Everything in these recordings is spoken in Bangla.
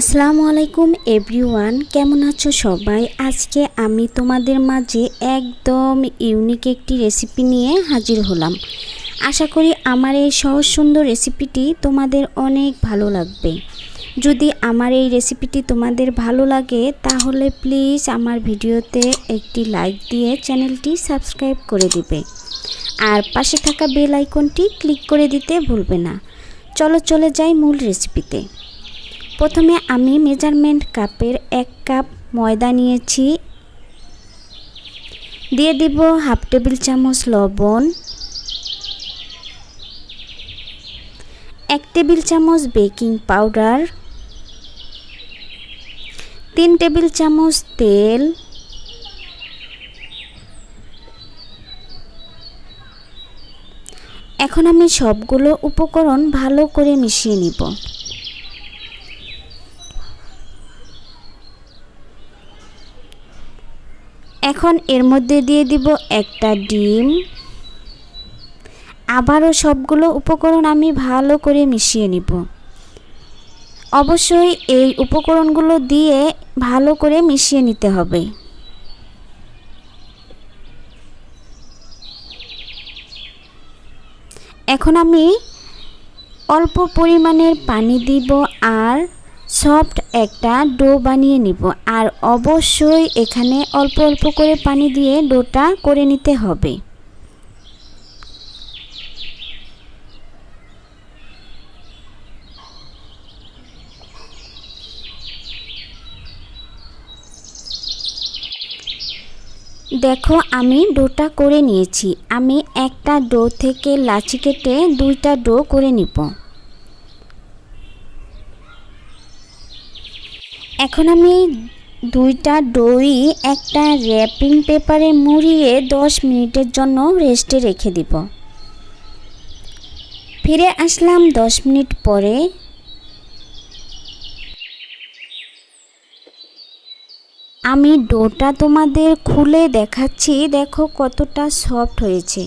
আসসালামু আলাইকুম এভরিওয়ান, কেমন আছো সবাই? আজকে আমি তোমাদের মাঝে একদম ইউনিক একটি রেসিপি নিয়ে হাজির হলাম। আশা করি আমার এই সহজ সুন্দর রেসিপিটি তোমাদের অনেক ভালো লাগবে। যদি আমার এই রেসিপিটি তোমাদের ভালো লাগে, তাহলে প্লিজ আমার ভিডিওতে একটি লাইক দিয়ে চ্যানেলটি সাবস্ক্রাইব করে দিবে। আর পাশে থাকা বেল আইকনটি ক্লিক করে দিতে ভুলবে না। চলো চলে যাই মূল রেসিপিতে। প্রথমে আমি মেজারমেন্ট কাপের এক কাপ ময়দা নিয়েছি। দিয়ে দিব হাফ টেবিল চামচ লবণ। এক টেবিল চামচ বেকিং পাউডার। তিন টেবিল চামচ তেল। এখন আমি সবগুলো উপকরণ ভালো করে মিশিয়ে নিব। এখন এর মধ্যে দিয়ে দিব একটা ডিম। আবারও সবগুলো উপকরণ আমি ভালো করে মিশিয়ে নিব। অবশ্যই এই উপকরণগুলো দিয়ে ভালো করে মিশিয়ে নিতে হবে। এখন আমি অল্প পরিমাণের পানি দিব আর সফট একটা ডো বানিয়ে নিব। আর অবশ্যই এখানে অল্প অল্প করে পানি দিয়ে ডোটা করে নিতে হবে। দেখো, আমি ডোটা করে নিয়েছি। আমি একটা ডো থেকে লাচি কেটে দুইটা ডো করে নিব। এখন আমি দুইটা দই, একটা র্যাপিং পেপারে মুড়িয়ে দশ মিনিটের জন্য রেস্টে রেখে দিব। ফিরে আসলাম দশ মিনিট পরে। আমি ডোটা তোমাদের খুলে দেখাচ্ছি, দেখো কতটা সফট হয়েছে।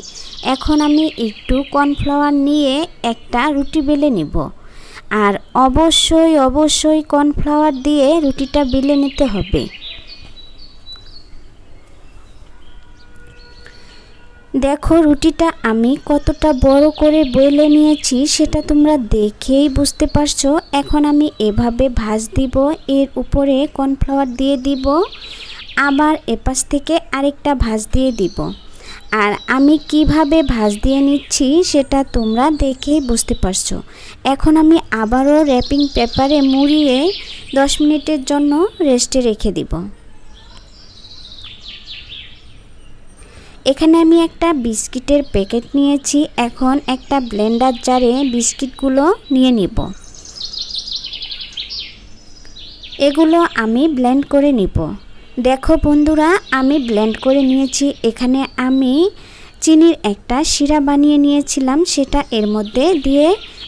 এখন আমি একটু কর্নফ্লাওয়ার নিয়ে একটা রুটি বেলে নেব। আর অবশ্যই অবশ্যই কর্নফ্লাওয়ার দিয়ে রুটিটা বেলে নিতে হবে। দেখো রুটিটা আমি কতটা বড় করে বেলে নিয়েছি, সেটা তোমরা দেখেই বুঝতে পারছ। এখন আমি এভাবে ভাজ দিব, এর উপরে কর্নফ্লাওয়ার দিয়ে দিব। আবার এপাশ থেকে আরেকটা ভাজ দিয়ে দিব। আর আমি কীভাবে ভাজ দিয়ে নিচ্ছি সেটা তোমরা দেখেই বুঝতে পারছ। এখন আমি আবারও র্যাপিং পেপারে মুড়িয়ে দশ মিনিটের জন্য রেস্টে রেখে দিব। এখানে আমি একটা বিস্কিটের প্যাকেট নিয়েছি। এখন একটা ব্লেন্ডার জারে বিস্কিটগুলো নিয়ে নিব। এগুলো আমি ব্লেন্ড করে নিব। দেখো বন্ধুরা, আমি ব্লেন্ড করে নিয়েছি। এখানে আমি চিনির একটা শিরা বানিয়ে নিয়েছিলাম, সেটা এর মধ্যে দিয়ে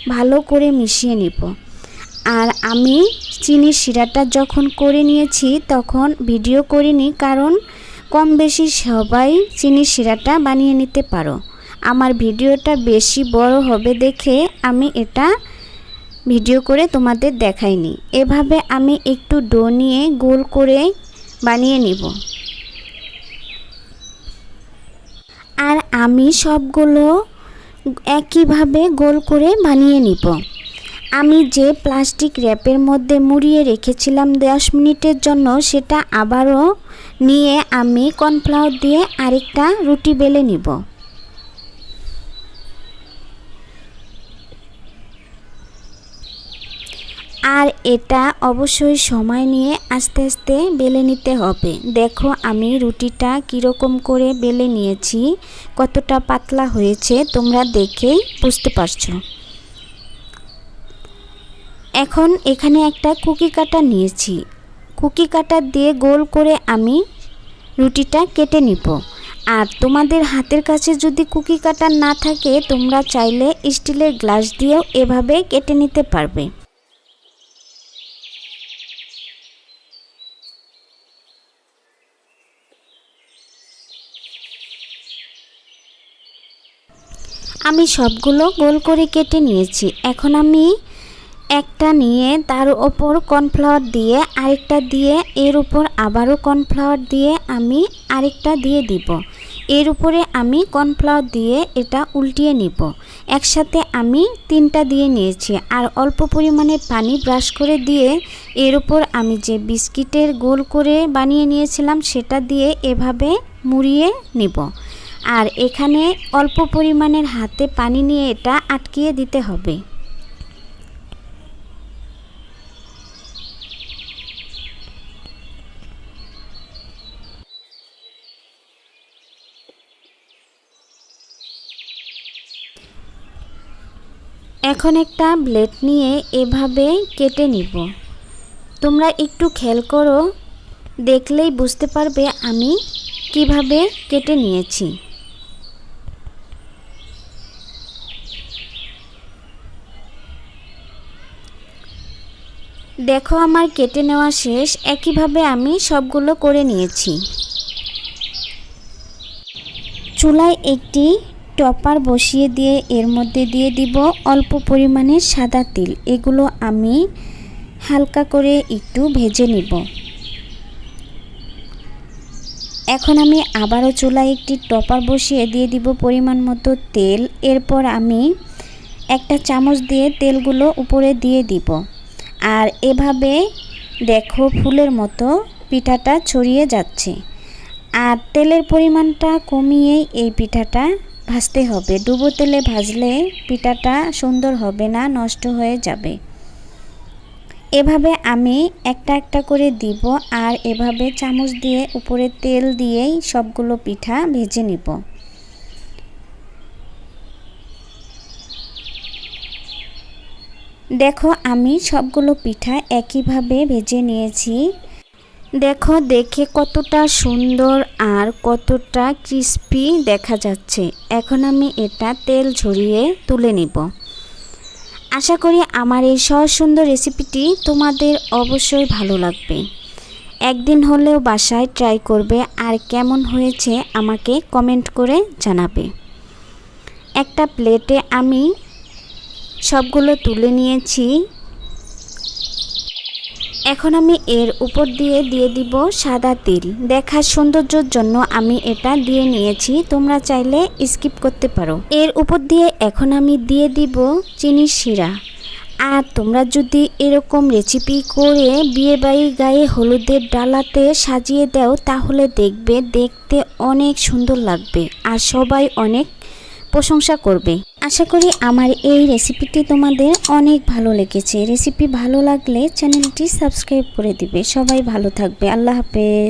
ভালো করে মিশিয়ে নিব। আর আমি চিনির শিরাটা যখন করে নিয়েছি, তখন ভিডিও করিনি, কারণ কম বেশি সবাই চিনির শিরাটা বানিয়ে নিতে পারো। আমার ভিডিওটা বেশি বড় হবে দেখে আমি এটা ভিডিও করে তোমাদের দেখাইনি। এভাবে আমি একটু ডো নিয়ে গোল করে বানিয়ে নিব। আর আমি সবগুলো একইভাবে গোল করে বানিয়ে নিব। আমি যে প্লাস্টিক র্যাপের মধ্যে মুড়িয়ে রেখেছিলাম দশ মিনিটের জন্য, সেটা আবারও নিয়ে আমি কর্নফ্লাওয়ার দিয়ে আরেকটা রুটি বেলে নিব। আর এটা অবশ্যই সময় নিয়ে আস্তে আস্তে বেলে নিতে হবে। দেখো আমি রুটিটা কীরকম করে বেলে নিয়েছি, কতটা পাতলা হয়েছে, তোমরা দেখেই বুঝতে পারছ। এখন এখানে একটা কুকি কাটা নিয়েছি। কুকি কাটা দিয়ে গোল করে আমি রুটিটা কেটে নিব। আর তোমাদের হাতের কাছে যদি কুকি কাটার না থাকে, তোমরা চাইলে স্টিলের গ্লাস দিয়েও এভাবে কেটে নিতে পারবে। আমি সবগুলো গোল করে কেটে নিয়েছি। এখন আমি একটা নিয়ে তার ওপর কর্নফ্লাওয়ার দিয়ে, আরেকটা দিয়ে, এর উপর আবারও কর্নফ্লাওয়ার দিয়ে আমি আরেকটা দিয়ে দিব। এর উপরে আমি কর্নফ্লাওয়ার দিয়ে এটা উল্টিয়ে নিব। একসাথে আমি তিনটা দিয়ে নিয়েছি। আর অল্প পরিমাণে পানি ব্রাশ করে দিয়ে, এর উপর আমি যে বিস্কিটের গোল করে বানিয়ে নিয়েছিলাম, সেটা দিয়ে এভাবে মুড়িয়ে নিব। আর এখানে অল্প পরিমাণের হাতে পানি নিয়ে এটা আটকিয়ে দিতে হবে। এখন একটা ব্লেড নিয়ে এভাবে কেটে নিব। তোমরা একটু খেয়াল করো, দেখলেই বুঝতে পারবে আমি কীভাবে কেটে নিয়েছি। দেখো আমার কেটে নেওয়া শেষ, একইভাবে আমি সবগুলো করে নিয়েছি। চুলায় একটি টপার বসিয়ে দিয়ে এর মধ্যে দিয়ে দিব অল্প পরিমাণে সাদা তিল। এগুলো আমি হালকা করে একটু ভেজে নিব। এখন আমি আবারও চুলায় একটি টপার বসিয়ে দিয়ে দিব পরিমাণ মতো তেল। এরপর আমি একটা চামচ দিয়ে তেলগুলো উপরে দিয়ে দিব। আর এভাবে দেখো ফুলের মতো পিঠাটা ছড়িয়ে যাচ্ছে। আর তেলের পরিমাণটা কমিয়ে এই পিঠাটা ভাজতে হবে। ডুবো তেলে ভাজলে পিঠাটা সুন্দর হবে না, নষ্ট হয়ে যাবে। এভাবে আমি একটা একটা করে দিব আর এভাবে চামচ দিয়ে উপরে তেল দিয়েই সবগুলো পিঠা ভেজে নিব। দেখো, আমি সবগুলো পিঠা একইভাবে ভেজে নিয়েছি। দেখো, দেখে কতটা সুন্দর আর কতটা ক্রিস্পি দেখা যাচ্ছে। এখন আমি এটা তেল ঝরিয়ে তুলে নিব। আশা করি আমার এই সহজ সুন্দর রেসিপিটি তোমাদের অবশ্যই ভালো লাগবে। একদিন হলেও বাসায় ট্রাই করবে আর কেমন হয়েছে আমাকে কমেন্ট করে জানাবে। একটা প্লেটে আমি সবগুলো তুলে নিয়েছি। এখন আমি এর উপর দিয়ে দিয়ে দিব সাদা তিল। দেখার সৌন্দর্যর জন্য আমি এটা দিয়ে নিয়েছি। তোমরা চাইলে স্কিপ করতে পারো। এর উপর দিয়ে এখন আমি দিয়ে দিব চিনির শিরা। আর তোমরা যদি এরকম রেসিপি করে বিয়ে বাড়ি গায়ে হলুদের ডালাতে সাজিয়ে দাও, তাহলে দেখবে, দেখতে অনেক সুন্দর লাগবে। আর সবাই অনেক প্রশংসা করবে। আশা করি আমার এই রেসিপিটি তোমাদের অনেক ভালো লেগেছে। রেসিপি ভালো লাগলে চ্যানেলটি সাবস্ক্রাইব করে দিবে। সবাই ভালো থাকবে। আল্লাহ হাফেজ।